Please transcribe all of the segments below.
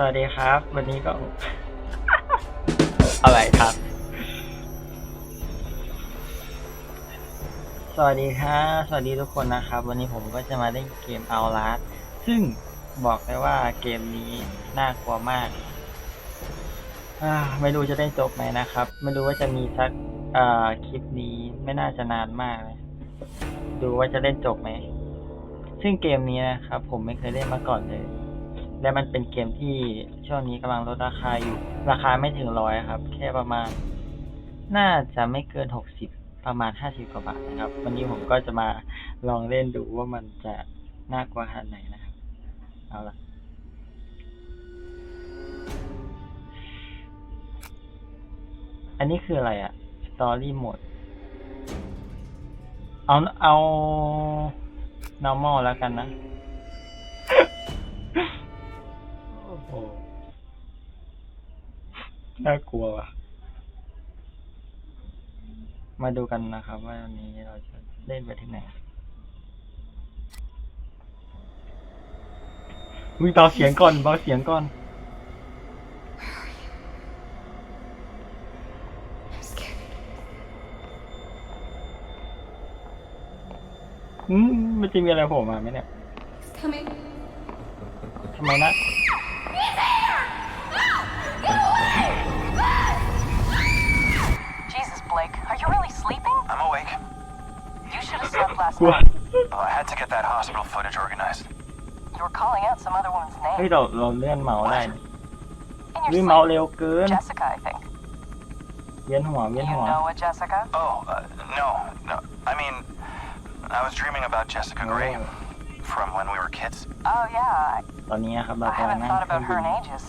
สวัสดีครับ วันนี้ก็ อะไรครับ สวัสดีครับสวัสดีทุกคนนะครับ วันนี้ผมก็จะมาเล่นเกมเอาลาสซึ่งบอกเลยว่าเกมนี้น่ากลัวมากอ่าไม่รู้จะได้จบไหมนะครับ ไม่รู้ว่าจะมีสักเอ่อคลิปนี้ไม่น่าจะนานมากเลยดูว่าจะเล่นจบไหมซึ่งเกมนี้นะครับ ผมไม่เคยเล่นมาก่อนเลย และมันเป็นเกมที่ช่วงนี้กำลังลดราคาอยู่ ราคาไม่ถึงร้อยครับ แค่ประมาณ น่าจะไม่เกินหกสิบประมาณห้าสิบกว่าบาทนะครับ วันนี้ผมก็จะมาลองเล่นดูว่ามันจะน่ากลัวขนาดไหนนะครับ เอาละอันนี้คืออะไรอะ Story Mode เอา เอา normal แล้วกันนะ น่ากลัวว่ะ มาดูกันนะครับ ว่าวันนี้เราจะเล่นไปที่ไหนอุ้ยเบาเสียงก่อนเบาเสียงก่อน I'm scared. อืมมันจะมีอะไรโผล่มาไหมเนี่ย He's coming. ทำไมนะ Jesus, you really sleeping? I'm awake. You should have slept last กลัว night. Oh, I had to get that hospital footage organized. You were calling out some other woman's เฮ้ย name. เราเราเลื่อนเมาส์ได้นะ In วิ your เมาส์ sleep. เร็วเกิน Jessica, I think. เวียนหัวเวียน You หัว know a Jessica? Oh, uh, no, no. I mean, I was dreaming about Jessica Gray Oh. from when we were kids. Oh, yeah. I, ตอนนี้ครับเรา I กำลัง haven't นั่ง thought เครื่อง about บิ her น in ages.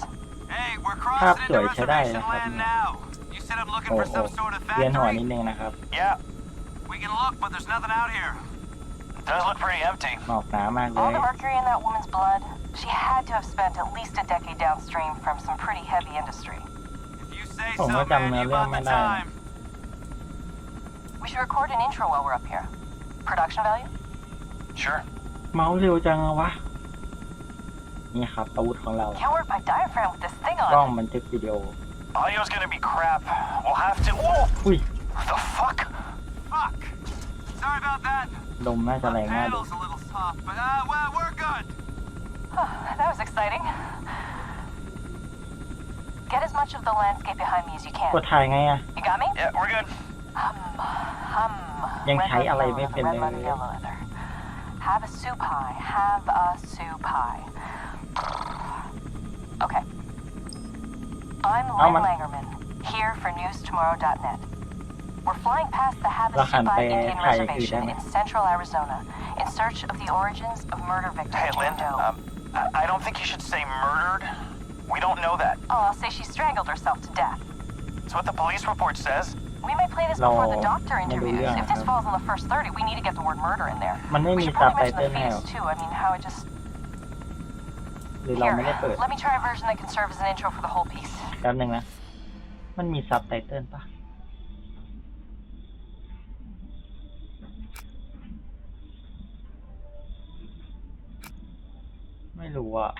Hey, we're ภาพ crossing สวย into ใช้ได้ reservation นะครับ land เนี่ย now. You said I'm looking โอ้ for โห some sort of เวียนหัว factory. นิดนึงนะครับ Yeah, We can look, but there's nothing out here. does look pretty empty. หมอกหนามากเล All ย the mercury in that woman's blood, she had to have spent at least a decade downstream from some pretty heavy industry. If you say ผม so, ก็จำ man, เนื้อ you เรื่อง got ไม่ the ได้ time. We should record an intro while we're up here. Production value? Sure. เมาส์เร็วจังอะวะ นี่ครับอาวุธของเรา Can't work my diaphragm with this thing กล้อง on. บันทึกวิดีโอ Audio's gonna be crap. We'll have to. Whoa! อุ้ย The fuck? Fuck. Sorry about that. ลมน่าจะ The แรงน่าดู panel's a little soft, but uh, well, we're good. that was exciting. Get as much of the landscape behind me as you ก can. ดถ่ายไงอะ You got me? Yeah, we're good. Hum, hum.ยัง Red ใช้ leather, อะไร yellow ไม่ leather, เป็น red เลย leather, yellow leather. Have a soup pie. Have a soup pie. Okay. I'm Len Langerman, here for newstomorrow.net. We're flying past the Havasupai Indian Reservation in central Arizona in search of the origins of murder victim hey, Lynn, um, I don't think you should say murdered. We don't know that. Oh, I'll say she strangled herself to death. It's what the police report says. We may play this no, before the doctor interviews. If this falls on the first 30, we need to get the word murder in there. We should probably mention the fetus too. I mean, how it just... Here, let me try a version that can serve as an intro for the whole piece. แป๊บนึงนะ มันมีซับไตเติลปะไม่รู้อะ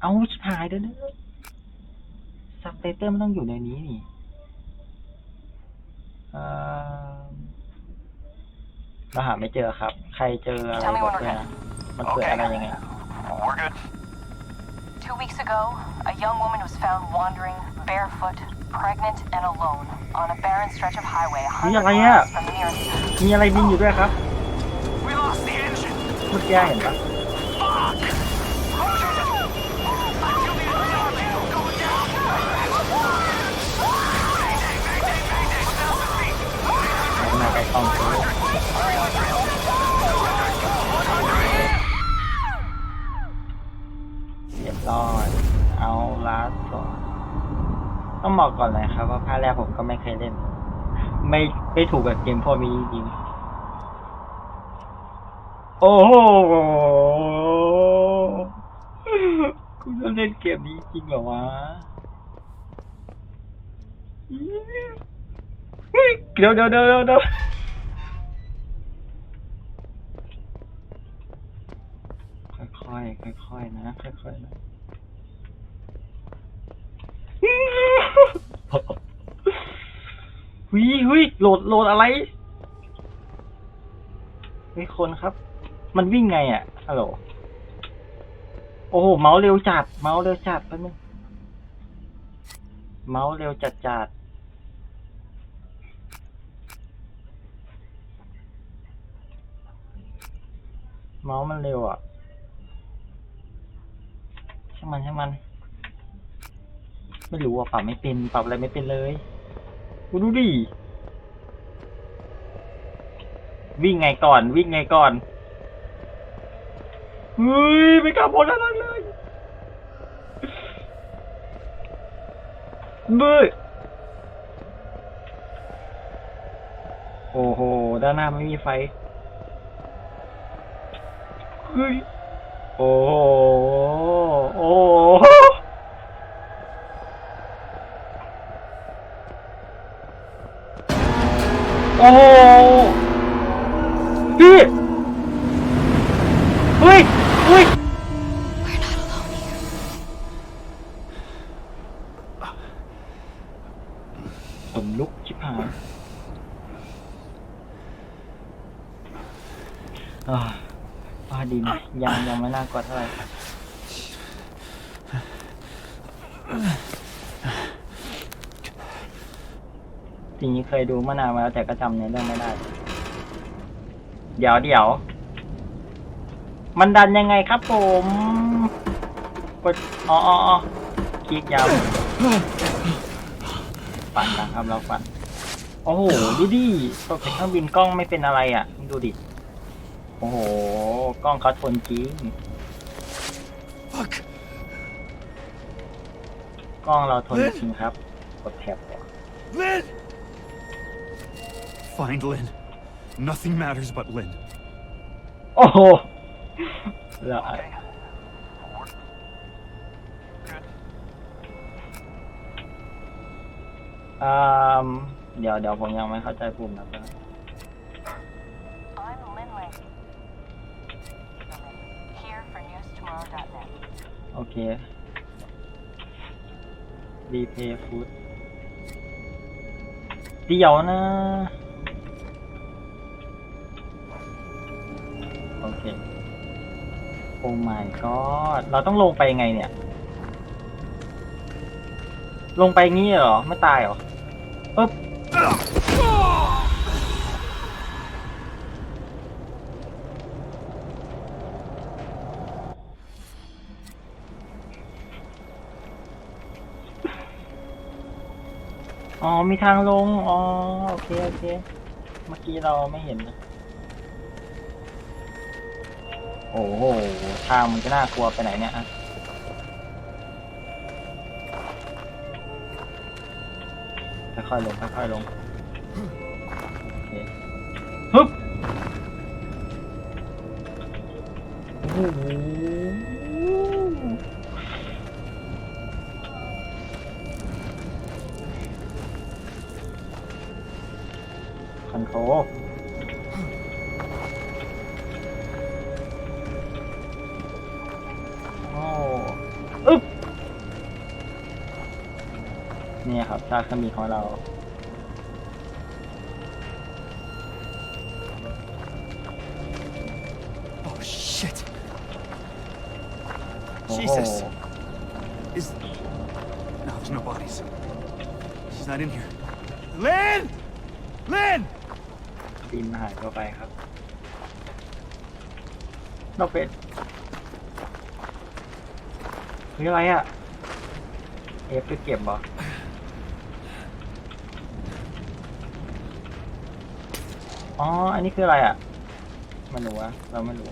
เอาชิบหายด้วยนะซับไตเติลมันต้องอยู่ในนี้นี่เอ่อเราหาไม่เจอครับ ใครเจออะไรบอกด้วยนะมันเกิดอะไรยังไง We're good. Two weeks ago, a young woman was found wandering barefoot, pregnant, and alone on a barren stretch of highway a hundred Iya, kaya. miles from the nearest. มีอะไรบินอยู่ด้วยครับ We lost the engine. เมื่อกี้เห็นปะ Fuck. Hold your I feel the engine going down. Mayday, mayday, mayday. South of me. ขนาดไกลกล้องซื้อ รอยเอาลาสก่อนต้องบอกก่อนเลยครับว่าภาคแรกผมก็ไม่เคยเล่น ไม่ไม่ถูกกับเกมพวกนี้จริงๆโอ้โหคุณจะเล่นเกมนี้จริงเหรอวะเฮ้ยเดี๋ยวเดี๋ยวเดี๋ยวเดี๋ยวค่อยๆค่อยๆนะ ค่อยๆนะ หุยหุยโหลดโหลดอะไรเฮ้ยคนครับ มันวิ่งไงอะฮัลโหลโอ้โหเมาส์เร็วจัด เมาส์เร็วจัดแป๊บนึงเมาส์เร็วจัดจัดเมาส์มันเร็วอะช่างมันช่างมัน ไม่รู้อะปรับไม่เป็นปรับอะไรไม่เป็นเลยกูดูดิวิ่งไงก่อน วิ่งไงก่อนเฮ้ยไม่กล้าบนอะไรเลยเบ้ยโอ้โห ด้านหน้าไม่มีไฟเฮ้ยโอ้โหโอ้โห ดูมานานมาแล้วแต่ก็จำเนื้อเรื่องไม่ได้ เดี๋ยวเดี๋ยว มันดันยังไงครับผมกดอ๋ออ๋ออ๋อคลิกยาวปั่นนะครับเราปั่นโอ้โหดูดิตกจากเครื่องบินกล้องไม่เป็นอะไรอะ ดูดิ โอ้โห กล้องเขาทนจริง Fuck. กล้องเราทนจริงครับ กดแท็บก่อน Lynn! Find Lynn. Nothing matters but Lynn. โอ้โหแล้ว Okay. Forward. Good. อ่าเดี๋ยวเดี๋ยวผมยังไม่เข้าใจปุ่มนะ I'm Lynn Lang. Here for newstomorrow.net. โอเค รีเพย์ฟูดเดี๋ยวนะ โอเค โอ้ my god เราต้องลงไปยังไงเนี่ย ลงไปงี้เหรอ ไม่ตายเหรอปึ๊บอ๋อ มีทางลง อ๋อ โอเค โอเค เมื่อกี้เราไม่เห็นนะ โอ้โหทางมันจะน่ากลัวไปไหนเนี่ยอะค่อยๆลงค่อยๆลงฮึบโอ้โหากเครื่องบินของเรา Oh shit. โอ้โห Jesus. Is no, there's no bodies. She's not in here. Lynn! Lynn! บินหายตัวไปครับเราเป็นเฮ้ยอะไรอะเอฟไปเก็บเหรอ อ๋อ อันนี้คืออะไรอะไม่รู้อะเราไม่รู้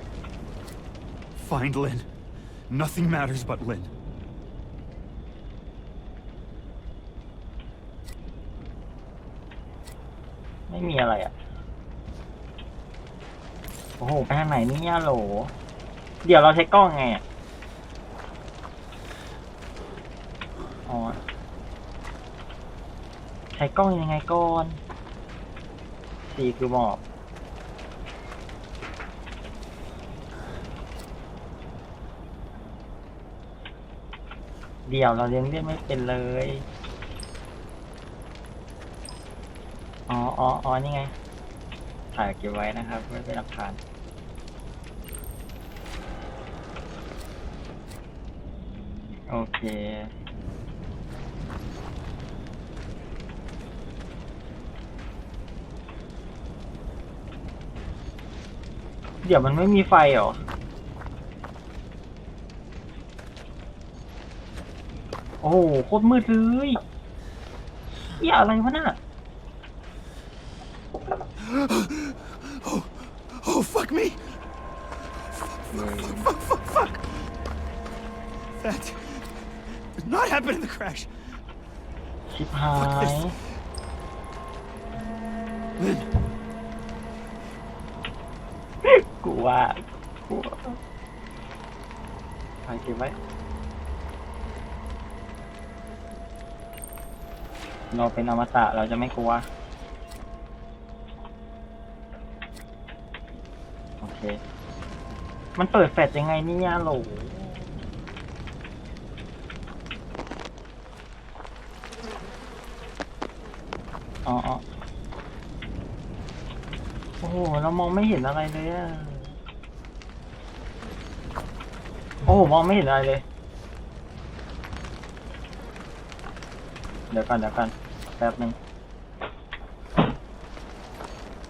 Find Lynn. Nothing matters but Lynn. ไม่มีอะไรอะ โอ้โหไปทางไหนเนี่ยโหล เดี๋ยวเราใช้กล้องไงอะ อ๋อ ใช้กล้องยังไงก่อน ซีคือหมอบเดี่ยวเราเลี้ยงเรียไม่เป็นเลย อ๋ออ๋ออ๋อนี่ไง ถ่ายเก็บไว้นะครับไว้เป็นหลักฐาน โอเค เดี๋ยวมันไม่มีไฟเหรอ โอ้โหโคตรมืดเลยเหี้ยอะไรวะน่ะ Oh, fuck me! Fuck, fuck, fuck! That did not happen in the crash. ชิบหาย Lynn, กู ว่ากูว่าถ่ายเก็บไว้เราเป็นอมตะเราจะไม่กลัว โอเค มันเปิดแฟลชยังไงนี่ยโหลอ๋ออ๋อ โอ้โห เรามองไม่เห็นอะไรเลยอะ โอ้โหมองไม่เห็นอะไรเลย เดี๋ยวก่อนเดี๋ยวก่อนแป๊บหนึ่ง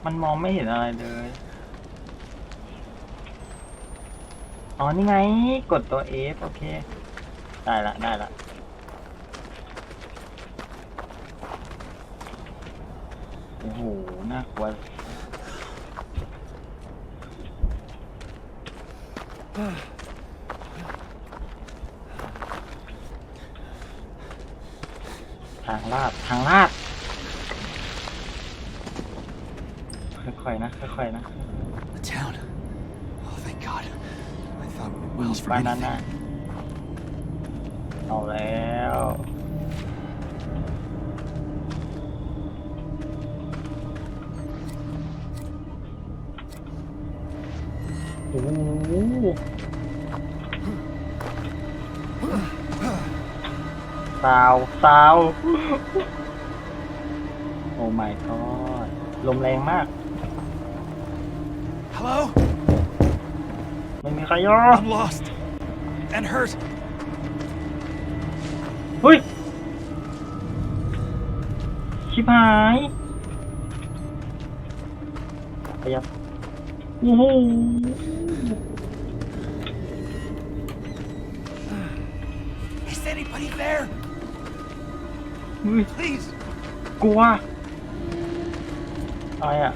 มันมองไม่เห็นอะไรเลย อ๋อ นี่ไง กดตัว F โอเค ได้ละ ได้ละ โอ้โห น่ากลัว ทาง ลาดทางลาด ค่อยๆนะ ค่อยๆนะ the town. Oh, thank God. I thought Wells บ้าน forget นั้น anything. นะเอาแล้ว ซาวซาวโอ้ my god ลมแรงมาก Hello? ไม่มีใครยอม I'm lost and hurt. เฮ้ย ชิบหายขยับโอ้โห Is anybody there? เฮ้ย Please. กลัวอะไรอะ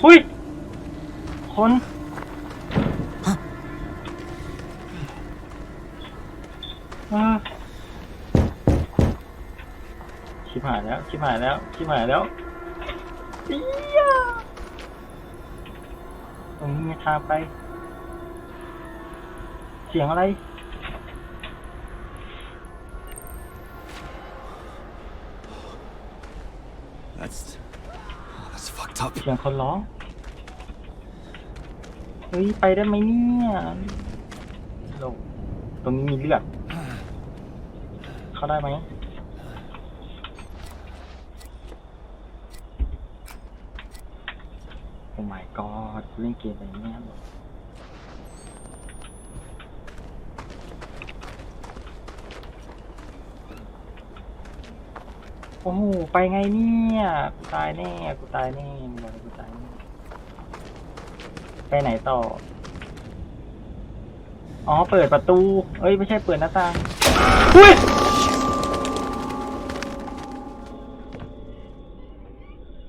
เฮ้ย คนอ่าชิบหายแล้วชิบหายแล้วชิบหายแล้วเอียตรงนี้มีทางไป เสียงอะไร That's that's fucked up. เสียงคนร้อง เฮ้ย ไปได้ไหมเนี่ยโลตรงนี้มีเลือด เข้าได้ไหม โอ้ my god กูเล่นเกมอะไรเนี่ย โอ้โหไปไงเนี่ยกูตายแน่กูตายแน่มึงบอกเลยกูตายแน่ไปไหนต่อ อ๋อเปิดประตู เอ้ยไม่ใช่เปิดหน้าต่างอุ้ย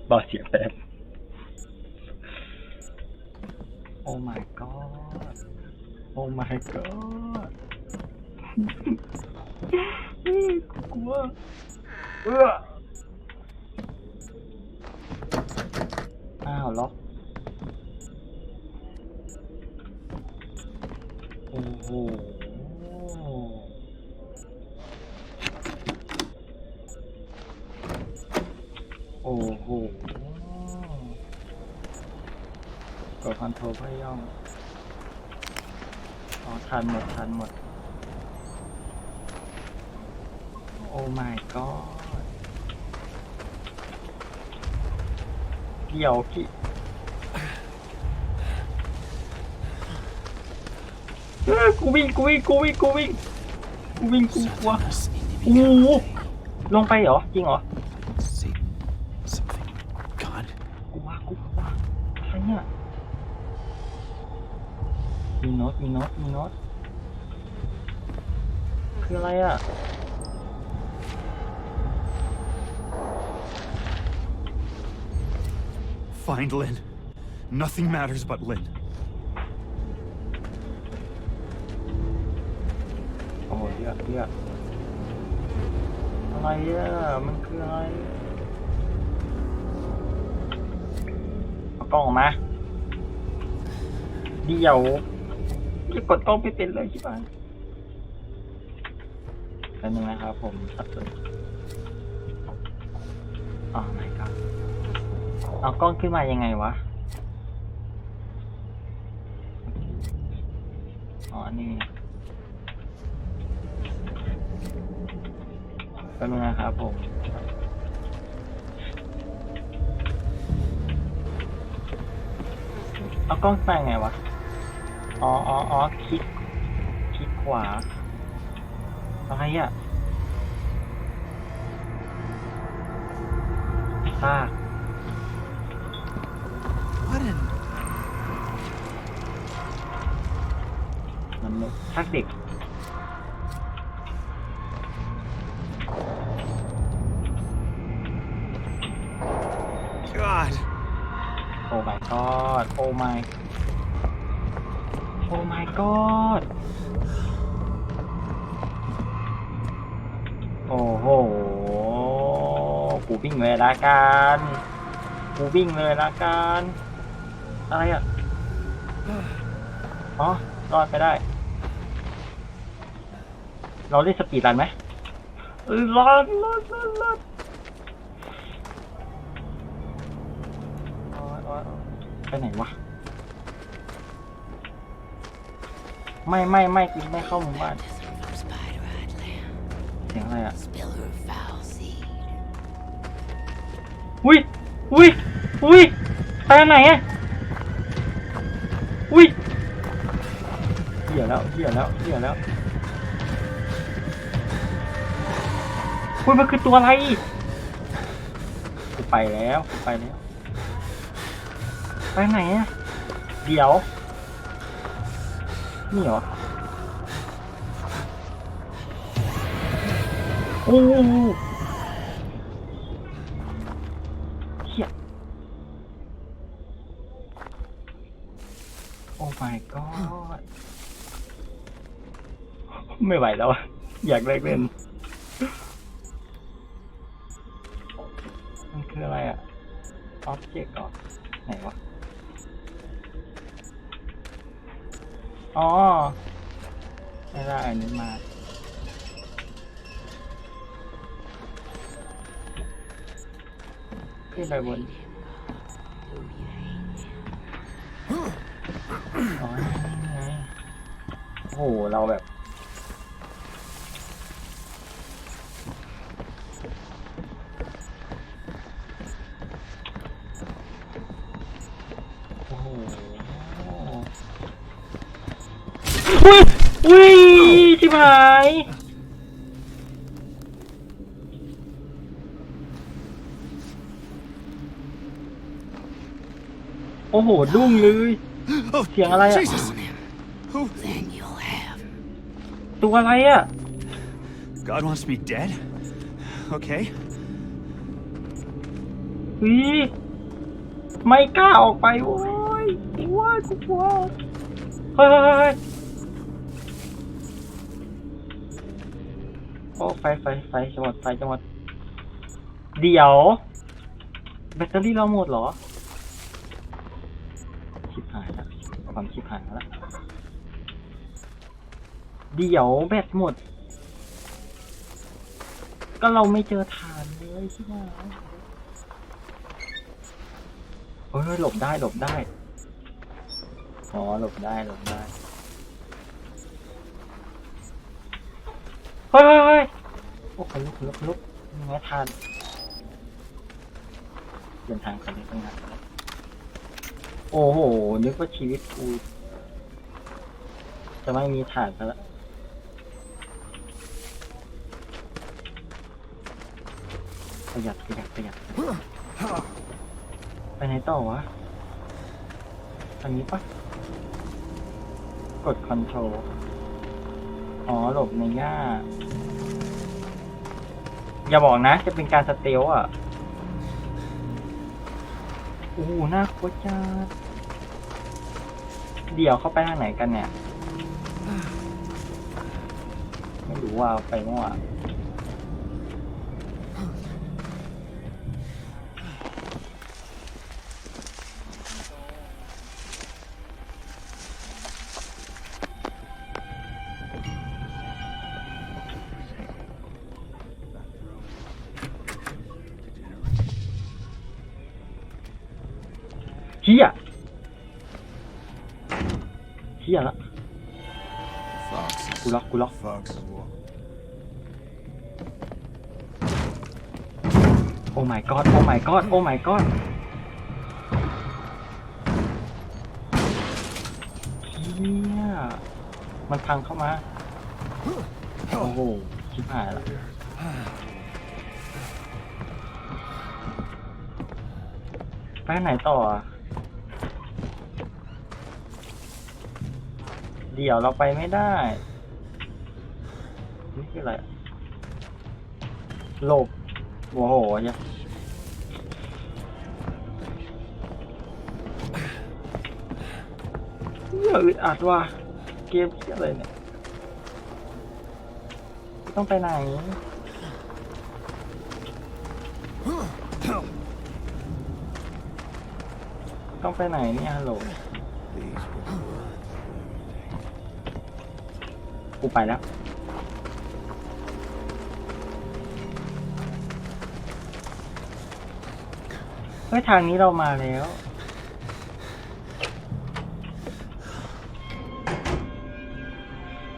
บอเสียงแป๊บโอ้ my god โอ้ my god กลัว เอออ้าวล็อกโอ้โหโอ้โหกดคอนโทรลเพื่อย่องอ๋อทันหมดทันหมด โอ้ โอ้ god เดี๋ยวพี่กูวิ่งกูวิ่งกูวิ่งกูวิ่งกูวิ่งกูกลัวโอ้โหลงไปเหรอจริงเหรอกูว่ากูว่าอะไรเนี่ยมีโน้ตมีโน้ตมีโน้ตคืออะไรอะ Find Lynn. Nothing matters but Lynn. โอ้โหเยอะเยอะอะไรอะมันคืออะไรเอากล้องออกมาเดี๋ยวจะกดกล้องไม่เป็นเลยใช่ไหมแป๊บนึงนะครับผมสับสนอ๋อไม่ครับ เอากล้องขึ้นมายังไงวะ อ๋อ นี่แป๊บนึงนะครับผมเอากล้องใส่ไงวะ อ๋ออ๋ออ๋อคลิก คลิกขวาอะไรอะซาก What in? มันษย์ซากเด็ก God. โอ้ my god โอ้ my โอ้ my god โอ้โห กูวิ่งเลยละกัน กูวิ่งเลยละกัน อะไรอะ อ๋อ รอดไปได้ เราได้สปีดรันไหมเออรอดรอดรอดรอดโอ๊ยโอ๊ยโอ๊ยไปไหนวะ ไม่ไม่ไม่กูไม่เข้าหมู่บ้าน Baptism from Spider Eyed Lamb. เสียงอะไรอะ Spiller of foul seed. อุ้ยอุ้ยอุ้ยไปทางไหนอะ แล้วเหี้ยแล้วเหี้ยแล้วอุ้ยมันคือตัวอะไรกูไปแล้วกูไปแล้ว ไปไหนอะเดี๋ยว นี่เหรอโอ้โหเฮียโอ้ my god ไม่ไหวแล้ว อยากเลิกเล่น มันคืออะไรอะออบเจกต์ก่อนไหนวะ อ๋อไม่ได้อันนี้มาขึ้นไปบนโอ้โห เราแบบ อุ้ยอุ้ยชิบหายโอ้โหดุ้งเลย Oh, เสียงอะไรอะ Jesus. Who? Then you'll have. ตัวอะไรอะ God wants me dead? Okay. เฮ้ยไม่กล้าออกไปโว้ยกลัวกูกลัวเฮ้ยเฮ้ยเฮ้ย ไฟไฟไฟจะหมดไฟจะหมดเดี๋ยว แบตเตอรี่เราหมดเหรอ ชิบหายแล้วความชิบหายแล้วเดี๋ยวแบตหมด ก็เราไม่เจอฐานเลยใช่ไหมเฮ้ยหลบได้หลบได้ อ๋อหลบได้หลบได้ เฮ้ยเฮ้ยเฮ้ย โอ้คนลุกคนลุกคนลุกยังไงทานเดินทางกันเลยตั้งนานโอ้โห นึกว่าชีวิตกูจะไม่มีฐานซะละประหยัดประหยัดประหยัดไปไหนต่อวะอันนี้ปะกดคอนโทรลอ๋อหลบในหญ้า อย่าบอกนะ จะเป็นการสเตลอะ โอ้โหน่ากลัวจัดเดี๋ยวเข้าไปทางไหนกันเนี่ย ไม่รู้ว่าไปมั่ว เฮียเฮียละ Foxes. กูล็อกกูล็อก โอ้ my god โอ้ my god โอ้ my god เฮียมันพังเข้ามา โอ้โหชิบหายละไปไหนต่ออะ เดี๋ยวเราไปไม่ได้ นี่คืออะไร หลบ โอ้โหเนี่ยเนี่ยอึดอัดว่ะ เกมที่อะไรเนี่ย ต้องไปไหนต้องไปไหนเนี่ยฮัลโหล These were กูไปแล้วเฮ้ยทางนี้เรามาแล้ว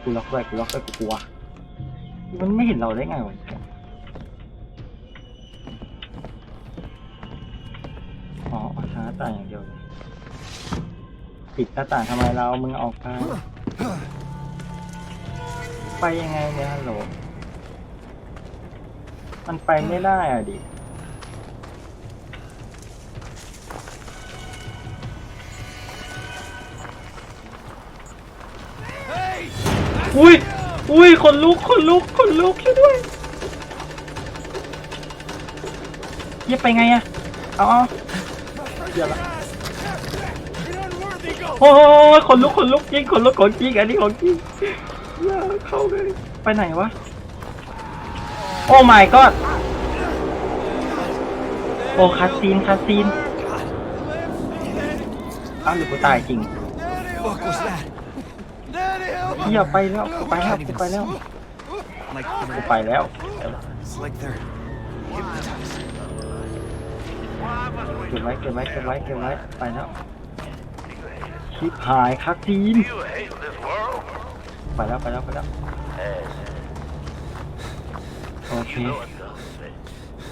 กูล็อกไว้กูล็อกไว้กูกลัว มันไม่เห็นเราได้ไงวะอ๋อทางหน้าต่างอย่างเดียวเลยปิดหน้าต่างทำไมเรา มึงออกไป ไปยังไงเนี่ยฮัลโหล มันไปไม่ได้อะดิ อุ้ย อุ้ย คนลุก คนลุก คนลุกช่วยด้วยเหี้ยไปไงอะเอาเอาเดี๋ยวละโอ้ยคนลุก คนลุกจริง คนลุกของจริง อันนี้ของจริง อย่าเข้าเลยไปไหนวะ โอ้ my god โอ้คาซีนคาซีนอ้าวหรือกูตายจริง fuck was that? เฮียไปแล้วกูไปแล้วกูไปแล้ว Like กูไปแล้ว it's like they're hypnotized. เก็บไว้เก็บไว้เก็บไว้เก็บไว้ไปแล้วชิบหายคักจีน ไปแล้วไปแล้วไปแล้วโอเค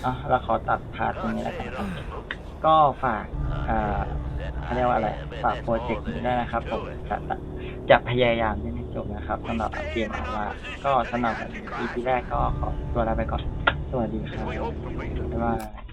อะเราขอตัดพาร์ทตรงนี้แล้วกันครับก็ฝากอ่าเขาเรียกว่าอะไรฝากโปรเจกต์นี้ด้วยนะครับผมจะจะพยายามให้จบนะครับสำหรับเกมออนไลน์ก็สำหรับ EP แรกก็ขอตัวลาไปก่อน สวัสดีครับบ๊ายบาย